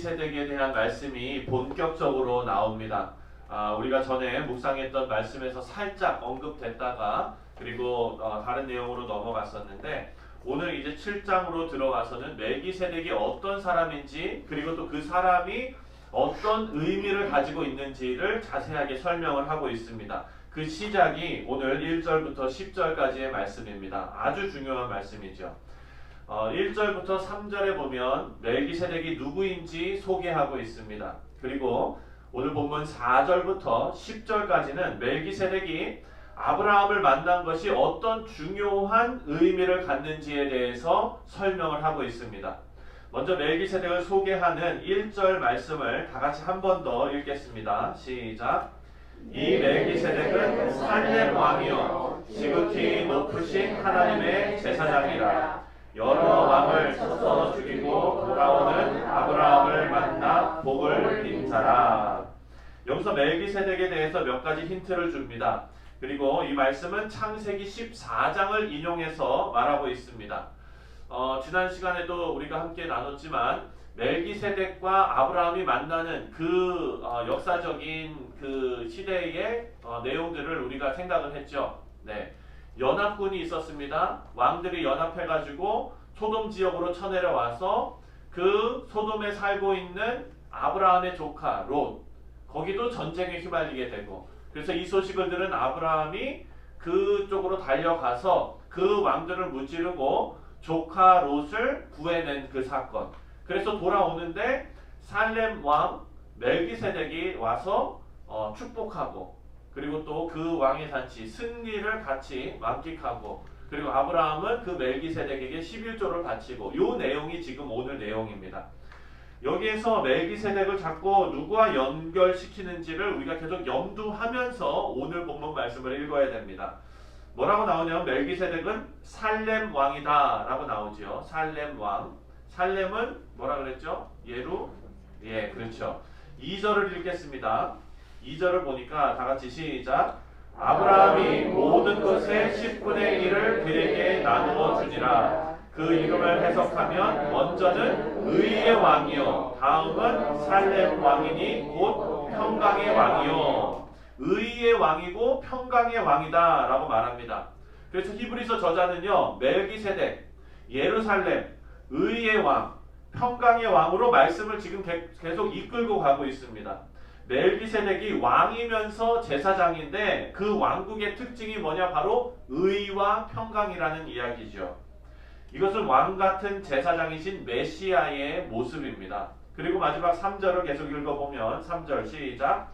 이제 멜기세덱에 대한 말씀이 본격적으로 나옵니다. 아, 우리가 전에 묵상했던 말씀에서 살짝 언급됐다가 그리고 어, 다른 내용으로 넘어갔었는데 오늘 이제 7장으로 들어가서는 멜기세덱이 어떤 사람인지 그리고 또 그 사람이 어떤 의미를 가지고 있는지를 자세하게 설명을 하고 있습니다. 그 시작이 오늘 1절부터 10절까지의 말씀입니다. 아주 중요한 말씀이죠. 어, 1절부터 3절에 보면 멜기세덱이 누구인지 소개하고 있습니다. 그리고 오늘 본문 4절부터 10절까지는 멜기세덱이 아브라함을 만난 것이 어떤 중요한 의미를 갖는지에 대해서 설명을 하고 있습니다. 먼저 멜기세덱을 소개하는 1절 말씀을 다 같이 한 번 더 읽겠습니다. 시작. 이 멜기세덱은 살렘 왕이요 지극히 높으신 하나님의 제사장이라 여러 왕을 쳐서 죽이고 돌아오는 아브라함을 만나 복을 빈 사람. 여기서 멜기세덱에 대해서 몇 가지 힌트를 줍니다. 그리고 이 말씀은 창세기 14장을 인용해서 말하고 있습니다. 어, 지난 시간에도 우리가 함께 나눴지만 멜기세덱과 아브라함이 만나는 그 어, 역사적인 그 시대의 어, 내용들을 우리가 생각을 했죠. 네. 연합군이 있었습니다. 왕들이 연합해가지고 소돔 지역으로 쳐내려와서 그 소돔에 살고 있는 아브라함의 조카 롯 거기도 전쟁에 휘말리게 되고 그래서 이 소식을 들은 아브라함이 그쪽으로 달려가서 그 왕들을 무찌르고 조카 롯을 구해낸 그 사건. 그래서 돌아오는데 살렘 왕 멜기세덱이 와서 어, 축복하고 그리고 또 그 왕의 잔치 승리를 같이 만끽하고 그리고 아브라함은 그 멜기세덱에게 11조를 바치고 요 내용이 지금 오늘 내용입니다. 여기에서 멜기세덱을 자꾸 누구와 연결시키는지를 우리가 계속 염두하면서 오늘 본문 말씀을 읽어야 됩니다. 뭐라고 나오냐면 멜기세덱은 살렘 왕이다라고 나오지요. 살렘 왕. 살렘은 뭐라 그랬죠? 예루 예, 그렇죠. 2절을 읽겠습니다. 2절을 보니까 다 같이 시작. 아브라함이 모든 것의 10분의 1을 그에게 나누어 주니라. 그 이름을 해석하면 먼저는 의의 왕이요 다음은 살렘 왕이니 곧 평강의 왕이요 의의 왕이고 평강의 왕이다 라고 말합니다. 그래서 히브리서 저자는요 멜기세덱 예루살렘 의의 왕 평강의 왕으로 말씀을 지금 개- 계속 이끌고 가고 있습니다. 멜기세덱이 왕이면서 제사장인데 그 왕국의 특징이 뭐냐 바로 의와 평강이라는 이야기죠. 이것은 왕 같은 제사장이신 메시아의 모습입니다. 그리고 마지막 3절을 계속 읽어보면 3절 시작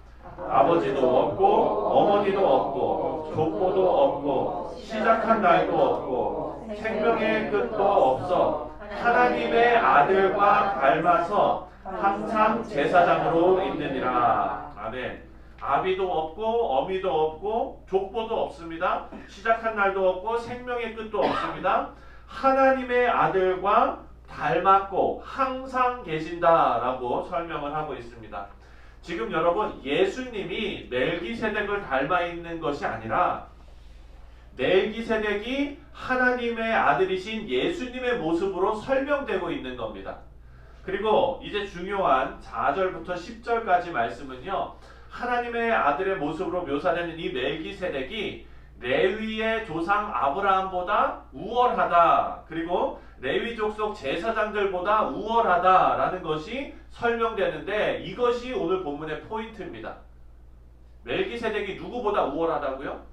아버지도 없고 어머니도 없고 족보도 없고 시작한 날도 없고 생명의 끝도 없어 하나님의 아들과 닮아서 항상 제사장으로 있느니라 아멘 아비도 없고 어미도 없고 족보도 없습니다 시작한 날도 없고 생명의 끝도 없습니다 하나님의 아들과 닮았고 항상 계신다라고 설명을 하고 있습니다. 지금 여러분 예수님이 멜기세덱을 닮아 있는 것이 아니라 멜기세덱이 하나님의 아들이신 예수님의 모습으로 설명되고 있는 겁니다. 그리고 이제 중요한 4절부터 10절까지 말씀은요. 하나님의 아들의 모습으로 묘사되는 이 멜기세덱이 레위의 조상 아브라함보다 우월하다. 그리고 레위 족 속 제사장들보다 우월하다라는 것이 설명되는데 이것이 오늘 본문의 포인트입니다. 멜기세덱이 누구보다 우월하다고요?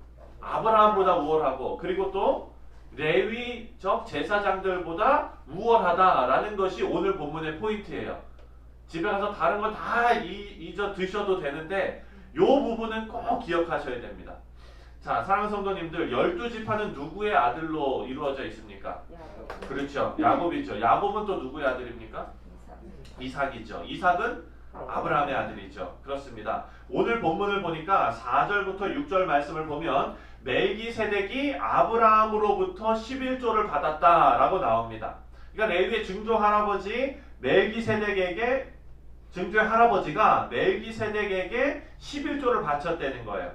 아브라함보다 우월하고 그리고 또 레위적 제사장들보다 우월하다라는 것이 오늘 본문의 포인트예요. 집에 가서 다른 건 다 잊어 드셔도 되는데 요 부분은 꼭 기억하셔야 됩니다. 자, 사랑하는 성도님들, 열두 지파는 누구의 아들로 이루어져 있습니까? 그렇죠. 야곱이죠. 야곱은 또 누구의 아들입니까? 이삭이죠. 이삭은 아브라함의 아들이죠. 그렇습니다. 오늘 본문을 보니까 4절부터 6절 말씀을 보면 멜기세덱이 아브라함으로부터 11조를 받았다라고 나옵니다. 그러니까 레위의 증조 할아버지 멜기세덱에게 증조의 할아버지가 멜기세덱에게 11조를 바쳤다는 거예요.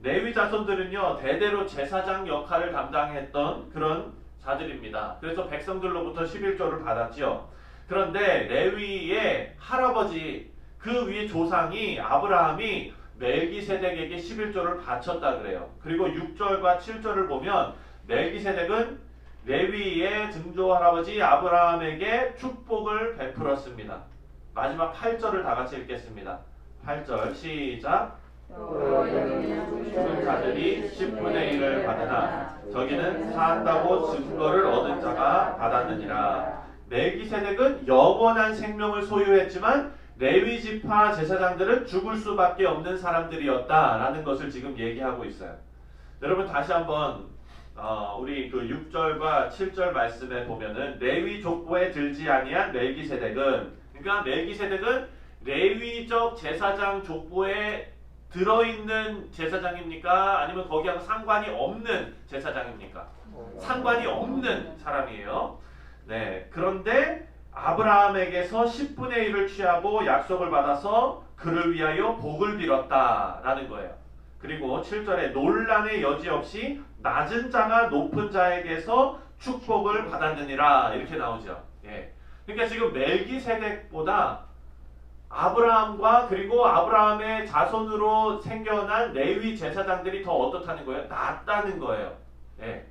레위 자손들은요 대대로 제사장 역할을 담당했던 그런 자들입니다. 그래서 백성들로부터 11조를 받았지요. 그런데 레위의 할아버지 그 위에 조상이 아브라함이 멜기세덱에게 11조를 바쳤다 그래요. 그리고 6절과 7절을 보면 멜기세덱은 레위의 증조 할아버지 아브라함에게 축복을 베풀었습니다. 마지막 8절을 다 같이 읽겠습니다. 8절 시작. 죽은 자들이 10분의 1을 받으나 저기는 산다고 증거를 얻은 자가 받았느니라. 멜기세덱은 영원한 생명을 소유했지만 레위 지파 제사장들은 죽을 수밖에 없는 사람들이었다라는 것을 지금 얘기하고 있어요. 여러분 다시 한번 어, 우리 그 6절과 7절 말씀에 보면은 레위 족보에 들지 아니한 멜기세덱은 그러니까 멜기세덱은 레위적 제사장 족보에 들어있는 제사장입니까? 아니면 거기하고 상관이 없는 제사장입니까? 상관이 없는 사람이에요. 네. 그런데 아브라함에게서 10분의 1을 취하고 약속을 받아서 그를 위하여 복을 빌었다라는 거예요. 그리고 7절에 논란의 여지 없이 낮은 자가 높은 자에게서 축복을 받았느니라 이렇게 나오죠. 예. 그러니까 지금 멜기세덱보다 아브라함과 그리고 아브라함의 자손으로 생겨난 레위 제사장들이 더 어떻다는 거예요? 낫다는 거예요. 예.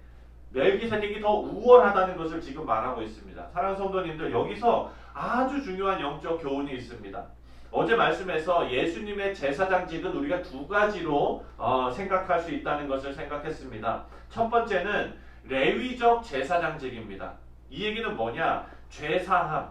멜기세덱이 더 우월하다는 것을 지금 말하고 있습니다. 사랑하는 성도님들 여기서 아주 중요한 영적 교훈이 있습니다. 어제 말씀에서 예수님의 제사장직은 우리가 두 가지로 어, 생각할 수 있다는 것을 생각했습니다. 첫 번째는 레위적 제사장직입니다. 이 얘기는 뭐냐? 죄사함.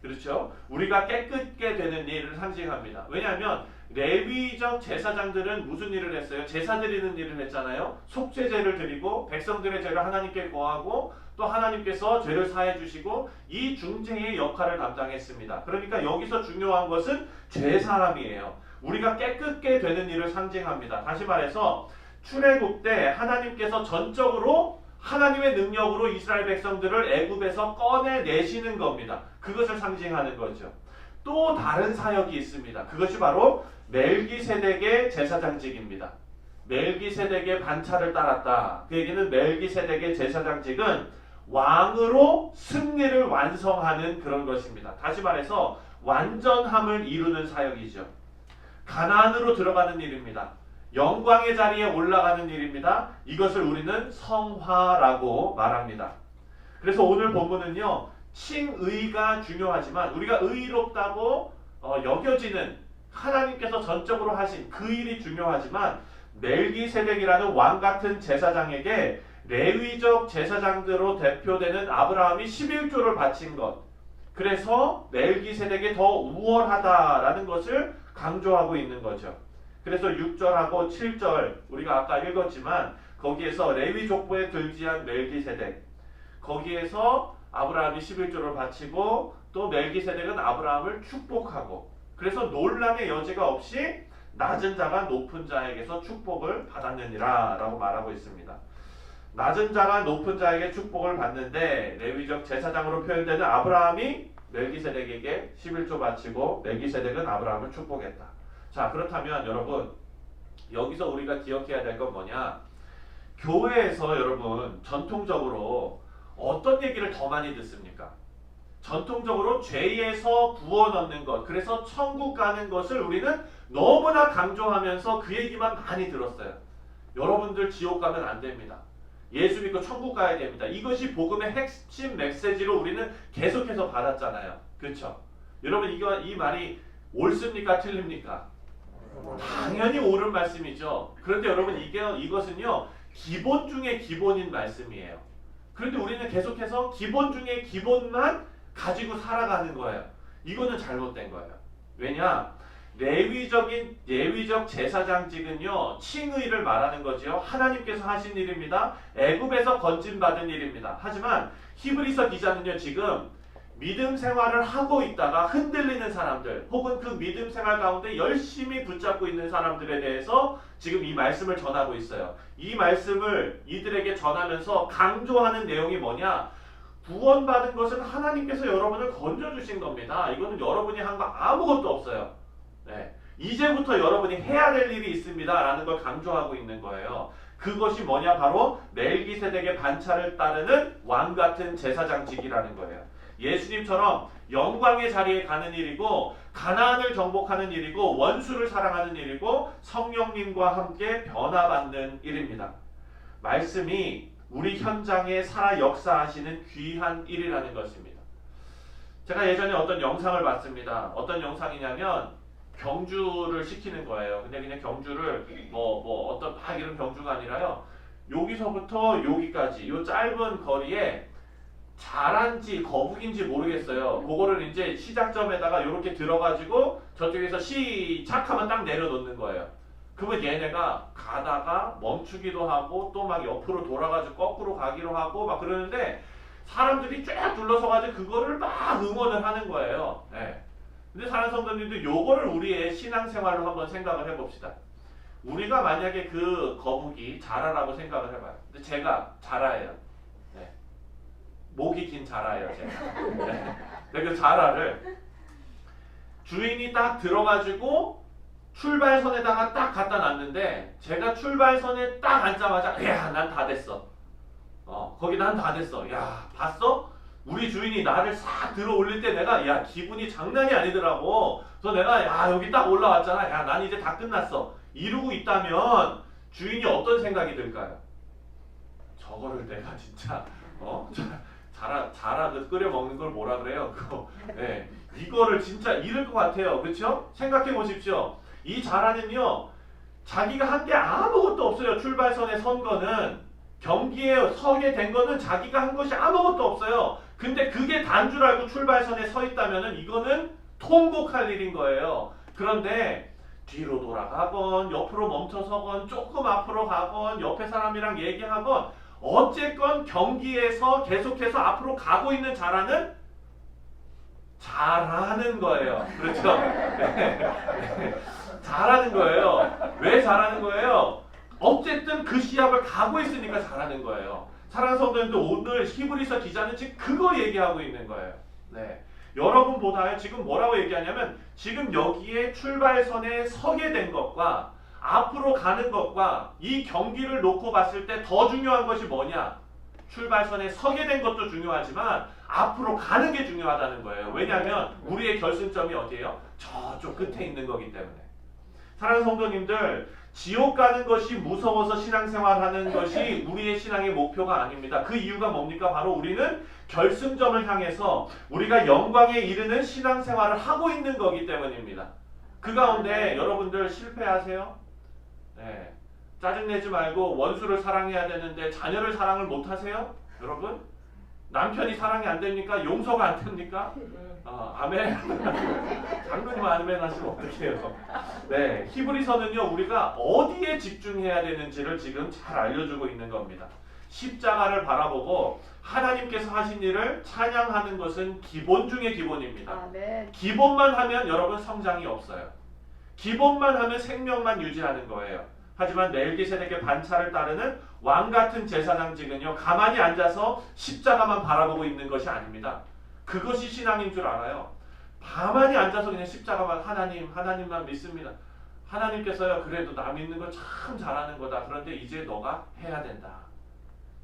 그렇죠? 우리가 깨끗게 되는 일을 상징합니다. 왜냐하면 레위적 제사장들은 무슨 일을 했어요? 제사 드리는 일을 했잖아요. 속죄제를 드리고 백성들의 죄를 하나님께 고하고 또 하나님께서 죄를 사해 주시고 이 중재의 역할을 담당했습니다. 그러니까 여기서 중요한 것은 죄사함이에요. 우리가 깨끗게 되는 일을 상징합니다. 다시 말해서 출애굽 때 하나님께서 전적으로 하나님의 능력으로 이스라엘 백성들을 애굽에서 꺼내 내시는 겁니다. 그것을 상징하는 거죠. 또 다른 사역이 있습니다. 그것이 바로 멜기세덱의 제사장직입니다. 멜기세덱의 반차를 따랐다. 그 얘기는 멜기세덱의 제사장직은 왕으로 승리를 완성하는 그런 것입니다. 다시 말해서 완전함을 이루는 사역이죠. 가나안으로 들어가는 일입니다. 영광의 자리에 올라가는 일입니다. 이것을 우리는 성화라고 말합니다. 그래서 오늘 본문은요. 칭의가 중요하지만 우리가 의롭다고 어, 여겨지는 하나님께서 전적으로 하신 그 일이 중요하지만 멜기세덱이라는 왕 같은 제사장에게 레위적 제사장들로 대표되는 아브라함이 11조를 바친 것. 그래서 멜기세덱이 더 우월하다라는 것을 강조하고 있는 거죠. 그래서 6절하고 7절 우리가 아까 읽었지만 거기에서 레위 족보에 들지한 멜기세덱 거기에서 아브라함이 11조를 바치고 또 멜기세덱은 아브라함을 축복하고 그래서 논란의 여지가 없이 낮은 자가 높은 자에게서 축복을 받았느니라 라고 말하고 있습니다. 낮은 자가 높은 자에게 축복을 받는데 레위적 제사장으로 표현되는 아브라함이 멜기세덱에게 11조 바치고 멜기세덱은 아브라함을 축복했다. 자 그렇다면 여러분 여기서 우리가 기억해야 될 건 뭐냐 교회에서 여러분 전통적으로 어떤 얘기를 더 많이 듣습니까? 전통적으로 죄에서 구원 얻는 것 그래서 천국 가는 것을 우리는 너무나 강조하면서 그 얘기만 많이 들었어요 여러분들 지옥 가면 안 됩니다 예수 믿고 천국 가야 됩니다 이것이 복음의 핵심 메시지로 우리는 계속해서 받았잖아요 그렇죠? 여러분 이거 이 말이 옳습니까 틀립니까? 당연히 옳은 말씀이죠. 그런데 여러분 이게 이것은요 기본 중에 기본인 말씀이에요. 그런데 우리는 계속해서 기본 중에 기본만 가지고 살아가는 거예요. 이거는 잘못된 거예요. 왜냐? 레위적인 예위적 제사장직은요 칭의를 말하는 거지요. 하나님께서 하신 일입니다. 애굽에서 건진 받은 일입니다. 하지만 히브리서 기자는요 지금 믿음 생활을 하고 있다가 흔들리는 사람들 혹은 그 믿음 생활 가운데 열심히 붙잡고 있는 사람들에 대해서 지금 이 말씀을 전하고 있어요. 이 말씀을 이들에게 전하면서 강조하는 내용이 뭐냐? 구원받은 것은 하나님께서 여러분을 건져주신 겁니다. 이거는 여러분이 한 거 아무것도 없어요. 네. 이제부터 여러분이 해야 될 일이 있습니다. 라는 걸 강조하고 있는 거예요. 그것이 뭐냐? 바로 멜기세덱의 반차를 따르는 왕 같은 제사장직이라는 거예요. 예수님처럼 영광의 자리에 가는 일이고 가나안을 정복하는 일이고 원수를 사랑하는 일이고 성령님과 함께 변화받는 일입니다. 말씀이 우리 현장에 살아 역사하시는 귀한 일이라는 것입니다. 제가 예전에 어떤 영상을 봤습니다. 어떤 영상이냐면 경주를 시키는 거예요. 근데 그냥 경주를 뭐 뭐 어떤 막 이런 경주가 아니라요. 여기서부터 여기까지 요 짧은 거리에 자란지 거북인지 모르겠어요. 그거를 이제 시작점에다가 이렇게 들어가지고 저쪽에서 시작하면 딱 내려놓는 거예요. 그러면 얘네가 가다가 멈추기도 하고 또 막 옆으로 돌아가지고 거꾸로 가기로 하고 막 그러는데 사람들이 쫙 둘러서 가지고 그거를 막 응원을 하는 거예요. 예. 근데 사는 성도님도 요거를 우리의 신앙생활로 한번 생각을 해봅시다. 우리가 만약에 그 거북이 자라라고 생각을 해봐요. 근데 제가 자라예요. 네. 목이 긴 자라예요, 제가. 네. 근데 그 자라를 주인이 딱 들어가지고 출발선에다가 딱 갖다 놨는데 제가 출발선에 딱 앉자마자 야, 난 다 됐어. 어, 거기 난 다 됐어. 야, 봤어? 우리 주인이 나를 싹 들어 올릴 때 내가 야, 기분이 장난이 아니더라고. 그래서 내가 야, 여기 딱 올라왔잖아. 야, 난 이제 다 끝났어. 이루고 있다면 주인이 어떤 생각이 들까요? 저거를 내가 진짜 어? 자- 자라 자라 그 끓여 먹는 걸 뭐라 그래요? 그거 예. 이거를 진짜 잃을 것 같아요. 그렇죠? 생각해 보십시오. 이 자라는요. 자기가 한 게 아무것도 없어요. 출발선에 선 거는 경기에 서게 된 거는 자기가 한 것이 아무것도 없어요. 근데 그게 단 줄 알고 출발선에 서 있다면은 이거는 통곡할 일인 거예요. 그런데 뒤로 돌아가건 옆으로 멈춰서건 조금 앞으로 가건 옆에 사람이랑 얘기하건 어쨌건 경기에서 계속해서 앞으로 가고 있는 자라는 잘하는 거예요. 그렇죠? 잘하는 거예요. 왜 잘하는 거예요? 어쨌든 그 시합을 가고 있으니까 잘하는 거예요. 사랑하는 성도님들 오늘 히브리서 기자는 지금 그거 얘기하고 있는 거예요. 네. 여러분보다 지금 뭐라고 얘기하냐면 지금 여기에 출발선에 서게 된 것과 앞으로 가는 것과 이 경기를 놓고 봤을 때 더 중요한 것이 뭐냐? 출발선에 서게 된 것도 중요하지만 앞으로 가는 게 중요하다는 거예요. 왜냐하면 우리의 결승점이 어디예요? 저쪽 끝에 있는 거기 때문에. 사랑하는 성도님들, 지옥 가는 것이 무서워서 신앙생활하는 것이 우리의 신앙의 목표가 아닙니다. 그 이유가 뭡니까? 바로 우리는 결승점을 향해서 우리가 영광에 이르는 신앙생활을 하고 있는 거기 때문입니다. 그 가운데 여러분들 실패하세요? 네. 짜증내지 말고 원수를 사랑해야 되는데 자녀를 사랑을 못 하세요? 여러분? 남편이 사랑이 안 됩니까? 용서가 안 됩니까? 아, 아멘. 장로님 아멘 하시면 어떡해요? 네, 히브리서는요 우리가 어디에 집중해야 되는지를 지금 잘 알려주고 있는 겁니다. 십자가를 바라보고 하나님께서 하신 일을 찬양하는 것은 기본 중의 기본입니다. 아멘. 기본만 하면 여러분 성장이 없어요. 기본만 하면 생명만 유지하는 거예요. 하지만 멜기세덱의 반차를 따르는 왕 같은 제사장직은요 가만히 앉아서 십자가만 바라보고 있는 것이 아닙니다. 그것이 신앙인 줄 알아요. 가만히 앉아서 그냥 십자가만 하나님 하나님만 믿습니다. 하나님께서요 그래도 나 믿는 거참 잘하는 거다. 그런데 이제 너가 해야 된다.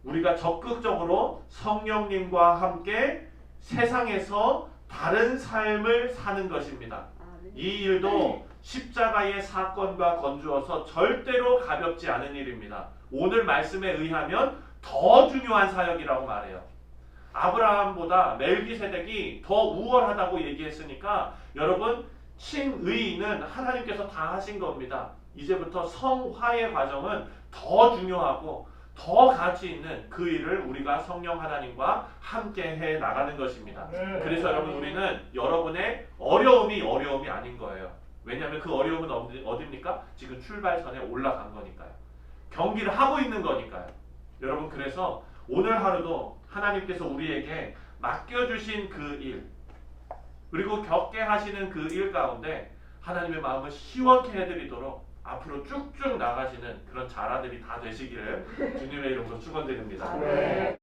우리가 적극적으로 성령님과 함께 세상에서 다른 삶을 사는 것입니다. 이 일도 십자가의 사건과 건주어서 절대로 가볍지 않은 일입니다. 오늘 말씀에 의하면 더 중요한 사역이라고 말해요. 아브라함보다 멜기세덱이 더 우월하다고 얘기했으니까 여러분 칭의는 하나님께서 다 하신 겁니다. 이제부터 성화의 과정은 더 중요하고 더 가치 있는 그 일을 우리가 성령 하나님과 함께 해 나가는 것입니다. 그래서 여러분 우리는 여러분의 어려움이 어려움이 아닌 거예요. 왜냐하면 그 어려움은 어디, 어딥니까? 지금 출발선에 올라간 거니까요. 경기를 하고 있는 거니까요. 여러분 그래서 오늘 하루도 하나님께서 우리에게 맡겨주신 그 일, 그리고 겪게 하시는 그 일 가운데 하나님의 마음을 시원케 해드리도록 앞으로 쭉쭉 나가시는 그런 자라들이 다 되시기를 주님의 이름으로 축원드립니다. 아멘.